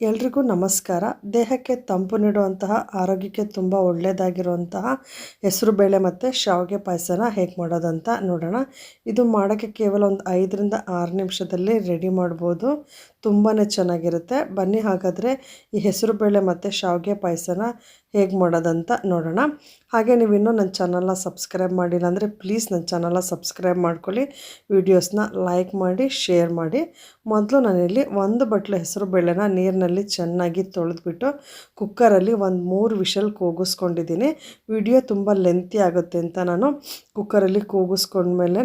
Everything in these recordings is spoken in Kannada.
ಎಲ್ರಿಗೂ ನಮಸ್ಕಾರ. ದೇಹಕ್ಕೆ ತಂಪು ನೀಡುವಂತಹ, ಆರೋಗ್ಯಕ್ಕೆ ತುಂಬ ಒಳ್ಳೆಯದಾಗಿರುವಂತಹ ಹೆಸರುಬೇಳೆ ಮತ್ತು ಶಾವಿಗೆ ಪಾಯಸನ ಹೇಗೆ ಮಾಡೋದಂತ ನೋಡೋಣ. ಇದು ಮಾಡೋಕ್ಕೆ ಕೇವಲ ಒಂದು ಐದರಿಂದ ಆರು ನಿಮಿಷದಲ್ಲಿ ರೆಡಿ ಮಾಡ್ಬೋದು. ತುಂಬಾ ಚೆನ್ನಾಗಿರುತ್ತೆ. ಬನ್ನಿ ಹಾಗಾದರೆ ಈ ಹೆಸರುಬೇಳೆ ಮತ್ತು ಶಾವಿಗೆ ಪಾಯಸನ ಹೇಗೆ ಮಾಡೋದಂತ ನೋಡೋಣ. ಹಾಗೆ ನೀವು ಇನ್ನೂ ನನ್ನ ಚಾನಲ್ನ ಸಬ್ಸ್ಕ್ರೈಬ್ ಮಾಡಿಲ್ಲ ಅಂದರೆ ಪ್ಲೀಸ್ ನನ್ನ ಚಾನಲ್ನ ಸಬ್ಸ್ಕ್ರೈಬ್ ಮಾಡ್ಕೊಳ್ಳಿ. ವೀಡಿಯೋಸ್ನ ಲೈಕ್ ಮಾಡಿ, ಶೇರ್ ಮಾಡಿ. ಮೊದಲು ನಾನಿಲ್ಲಿ ಒಂದು ಬಟ್ಲು ಹೆಸರು ಬೇಳೆನ ನೀರಿನಲ್ಲಿ ಚೆನ್ನಾಗಿ ತೊಳೆದ್ಬಿಟ್ಟು ಕುಕ್ಕರಲ್ಲಿ ಒಂದು ಮೂರು ವಿಷಲ್ ಕೂಗಿಸ್ಕೊಂಡಿದ್ದೀನಿ. ವಿಡಿಯೋ ತುಂಬ ಲೆಂತಿ ಆಗುತ್ತೆ ಅಂತ ನಾನು ಕುಕ್ಕರಲ್ಲಿ ಕೂಗಿಸ್ಕೊಂಡ್ಮೇಲೆ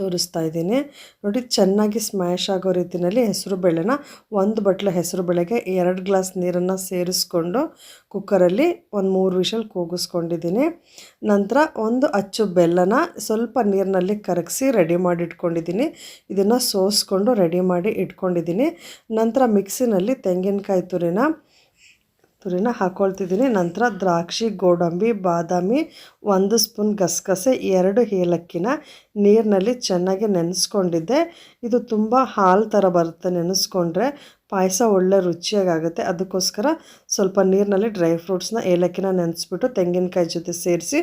ತೋರಿಸ್ತಾ ಇದ್ದೀನಿ. ನೋಡಿ, ಚೆನ್ನಾಗಿ ಸ್ಮ್ಯಾಶ್ ಆಗೋ ರೀತಿಯಲ್ಲಿ ಹೆಸರು ಬೇಳೆನ ಒಂದು ಬಟ್ಲು ಹೆಸರು ಬೇಳೆಗೆ ಎರಡು ಗ್ಲಾಸ್ ನೀರನ್ನು ಸೇರಿಸ್ಕೊಂಡು ಕುಕ್ಕರಲ್ಲಿ ಒಂದು ಮೂರು ವಿಷಲ್ ಕೂಗಿಸ್ಕೊಂಡಿದ್ದೀನಿ. ನಂತರ ಒಂದು ಅಚ್ಚು ಬೆಲ್ಲನ ಸ್ವಲ್ಪ ನೀರಿನಲ್ಲಿ ಕರಗಿಸಿ ರೆಡಿ ಮಾಡಿ ಇಟ್ಕೊಂಡಿದ್ದೀನಿ. ಇದನ್ನು ಸೋಸ್ಕೊಂಡು ರೆಡಿ ಮಾಡಿ ಇಟ್ಕೊಂಡಿದ್ದೀನಿ. ನಂತರ ಮಿಕ್ಸಿನಲ್ಲಿ ತೆಂಗಿನಕಾಯಿ ತುರಿನ ತುರಿನ ಹಾಕ್ಕೊಳ್ತಿದ್ದೀನಿ ನಂತರ ದ್ರಾಕ್ಷಿ, ಗೋಡಂಬಿ, ಬಾದಾಮಿ, ಒಂದು ಸ್ಪೂನ್ ಗಸಗಸೆ, ಎರಡು ಏಲಕ್ಕಿನ ನೀರಿನಲ್ಲಿ ಚೆನ್ನಾಗಿ ನೆನೆಸ್ಕೊಂಡಿದ್ದೆ. ಇದು ತುಂಬ ಹಾಲು ಥರ ಬರುತ್ತೆ ನೆನೆಸ್ಕೊಂಡ್ರೆ. ಪಾಯಸ ಒಳ್ಳೆ ರುಚಿಯಾಗುತ್ತೆ ಅದಕ್ಕೋಸ್ಕರ ಸ್ವಲ್ಪ ನೀರಿನಲ್ಲಿ ಡ್ರೈ ಫ್ರೂಟ್ಸ್ನ ಏಲಕ್ಕಿನ ನೆನೆಸ್ಬಿಟ್ಟು ತೆಂಗಿನಕಾಯಿ ಜೊತೆ ಸೇರಿಸಿ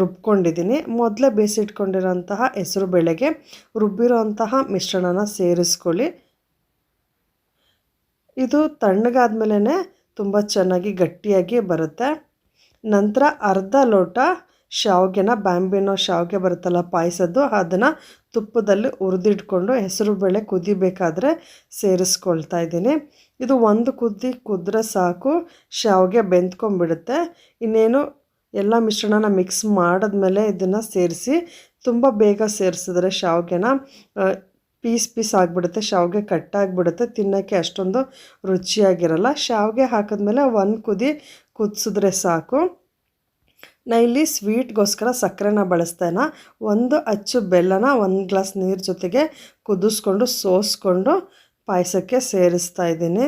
ರುಬ್ಕೊಂಡಿದ್ದೀನಿ. ಮೊದಲೇ ಬೇಯಿಸಿಟ್ಕೊಂಡಿರೋಂತಹ ಹೆಸರು ಬೇಳೆಗೆ ರುಬ್ಬಿರೋಂತಹ ಮಿಶ್ರಣನ ಸೇರಿಸ್ಕೊಳ್ಳಿ. ಇದು ತಣ್ಣಗಾದ್ಮೇಲೆ ತುಂಬ ಚೆನ್ನಾಗಿ ಗಟ್ಟಿಯಾಗಿ ಬರುತ್ತೆ. ನಂತರ ಅರ್ಧ ಲೋಟ ಶಾವಿಗೆನ, ಬ್ಯಾಂಬಿನೋ ಶಾವಿಗೆ ಬರುತ್ತಲ್ಲ ಪಾಯಸದ್ದು, ಅದನ್ನು ತುಪ್ಪದಲ್ಲಿ ಹುರಿದಿಟ್ಕೊಂಡು ಹೆಸರು ಬೇಳೆ ಕುದಿಬೇಕಾದ್ರೆ ಸೇರಿಸ್ಕೊಳ್ತಾ ಇದ್ದೀನಿ. ಇದು ಒಂದು ಕುದ್ದಿ ಕುದ್ರೆ ಸಾಕು, ಶಾವಿಗೆ ಬೆಂದ್ಕೊಂಡ್ಬಿಡುತ್ತೆ. ಇನ್ನೇನು ಎಲ್ಲ ಮಿಶ್ರಣನ ಮಿಕ್ಸ್ ಮಾಡಿದ್ಮೇಲೆ ಇದನ್ನು ಸೇರಿಸಿ, ತುಂಬ ಬೇಗ ಸೇರಿಸಿದ್ರೆ ಶಾವಿಗೆನ ಪೀಸ್ ಪೀಸ್ ಆಗಿಬಿಡುತ್ತೆ, ಶಾವಿಗೆ ಕಟ್ಟಾಗಿಬಿಡುತ್ತೆ ತಿನ್ನೋಕ್ಕೆ ಅಷ್ಟೊಂದು ರುಚಿಯಾಗಿರಲ್ಲ. ಶಾವಿಗೆ ಹಾಕಿದ್ಮೇಲೆ ಒಂದು ಕುದಿ ಕುದಿಸಿದ್ರೆ ಸಾಕು. ನಾ ಇಲ್ಲಿ ಸ್ವೀಟ್ಗೋಸ್ಕರ ಸಕ್ಕರೆನ ಬಳಸ್ತೇನೆ. ಒಂದು ಅಚ್ಚು ಬೆಲ್ಲನ ಒಂದು ಗ್ಲಾಸ್ ನೀರು ಜೊತೆಗೆ ಕುದಿಸ್ಕೊಂಡು, ಸೋಸ್ಕೊಂಡು ಪಾಯಸಕ್ಕೆ ಸೇರಿಸ್ತಾ ಇದ್ದೀನಿ.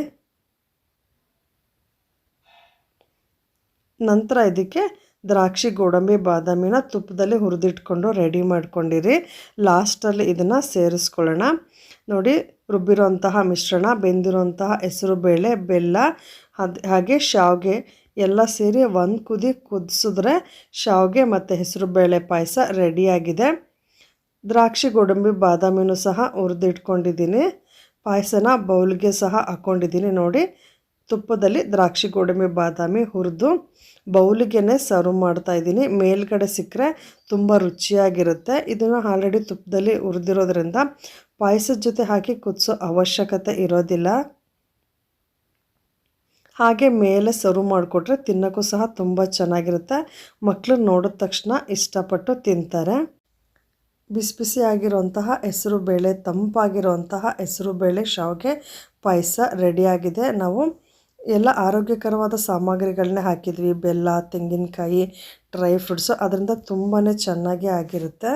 ನಂತರ ಇದಕ್ಕೆ ದ್ರಾಕ್ಷಿ, ಗೋಡಂಬಿ, ಬಾದಾಮಿನ ತುಪ್ಪದಲ್ಲಿ ಹುರಿದಿಟ್ಕೊಂಡು ರೆಡಿ ಮಾಡ್ಕೊಂಡಿರಿ. ಲಾಸ್ಟಲ್ಲಿ ಇದನ್ನು ಸೇರಿಸ್ಕೊಳ್ಳೋಣ. ನೋಡಿ ರುಬ್ಬಿರೋಂತಹ ಮಿಶ್ರಣ ಬೆಂದಿರೋಂತಹ ಹೆಸರು ಬೇಳೆ, ಬೆಲ್ಲ, ಅದು ಹಾಗೆ ಶಾವಿಗೆ ಎಲ್ಲ ಸೇರಿ ಒಂದು ಕುದಿ ಕುದಿಸಿದ್ರೆ ಶಾವಿಗೆ ಮತ್ತು ಹೆಸರು ಬೇಳೆ ಪಾಯಸ ರೆಡಿಯಾಗಿದೆ ದ್ರಾಕ್ಷಿ, ಗೋಡಂಬಿ, ಬಾದಾಮಿನೂ ಸಹ ಹುರಿದಿಟ್ಕೊಂಡಿದ್ದೀನಿ. ಪಾಯಸನ ಬೌಲ್ಗೆ ಸಹ ಹಾಕ್ಕೊಂಡಿದ್ದೀನಿ ನೋಡಿ. ತುಪ್ಪದಲ್ಲಿ ದ್ರಾಕ್ಷಿ, ಗೋಡಂಬಿ, ಬಾದಾಮಿ ಹುರಿದು ಬೌಲಿಗೆ ಸರ್ವ್ ಮಾಡ್ತಾ ಇದ್ದೀನಿ. ಮೇಲ್ಗಡೆ ಸಿಕ್ಕರೆ ತುಂಬ ರುಚಿಯಾಗಿರುತ್ತೆ. ಇದನ್ನು ಆಲ್ರೆಡಿ ತುಪ್ಪದಲ್ಲಿ ಹುರಿದಿರೋದ್ರಿಂದ ಪಾಯಸದ ಜೊತೆ ಹಾಕಿ ಕುದಿಸೋ ಅವಶ್ಯಕತೆ ಇರೋದಿಲ್ಲ. ಹಾಗೆ ಮೇಲೆ ಸರ್ವ್ ಮಾಡಿಕೊಟ್ರೆ ತಿನ್ನೋಕ್ಕೂ ಸಹ ತುಂಬ ಚೆನ್ನಾಗಿರುತ್ತೆ. ಮಕ್ಕಳು ನೋಡಿದ ತಕ್ಷಣ ಇಷ್ಟಪಟ್ಟು ತಿಂತಾರೆ. ಬಿಸಿ ಬಿಸಿ ಆಗಿರುವಂತಹ ಹೆಸರು ಬೇಳೆ ತಂಪಾಗಿರುವಂತಹ ಹೆಸರು ಬೇಳೆ ಶಾವಿಗೆ ಪಾಯಸ ರೆಡಿಯಾಗಿದೆ ನಾವು ಎಲ್ಲ ಆರೋಗ್ಯಕರವಾದ ಸಾಮಗ್ರಿಗಳನ್ನೇ ಹಾಕಿದ್ವಿ. ಬೆಲ್ಲ, ತೆಂಗಿನಕಾಯಿ ಡ್ರೈ ಫ್ರೂಟ್ಸು ಅದರಿಂದ ತುಂಬಾ ಚೆನ್ನಾಗಿ ಆಗಿರುತ್ತೆ.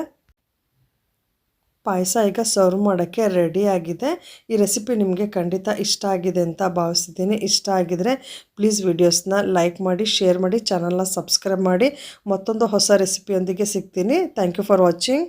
ಪಾಯಸ ಈಗ ಸರ್ವ್ ಮಾಡೋಕ್ಕೆ ರೆಡಿ ಆಗಿದೆ. ಈ ರೆಸಿಪಿ ನಿಮಗೆ ಖಂಡಿತ ಇಷ್ಟ ಆಗಿದೆ ಅಂತ ಭಾವಿಸ್ತಿದ್ದೀನಿ. ಇಷ್ಟ ಆಗಿದರೆ ಪ್ಲೀಸ್ ವಿಡಿಯೋಸ್ನ ಲೈಕ್ ಮಾಡಿ ಶೇರ್ ಮಾಡಿ ಚಾನಲ್ನ ಸಬ್ಸ್ಕ್ರೈಬ್ ಮಾಡಿ. ಮತ್ತೊಂದು ಹೊಸ ರೆಸಿಪಿಯೊಂದಿಗೆ ಸಿಗ್ತೀನಿ. Thank you for watching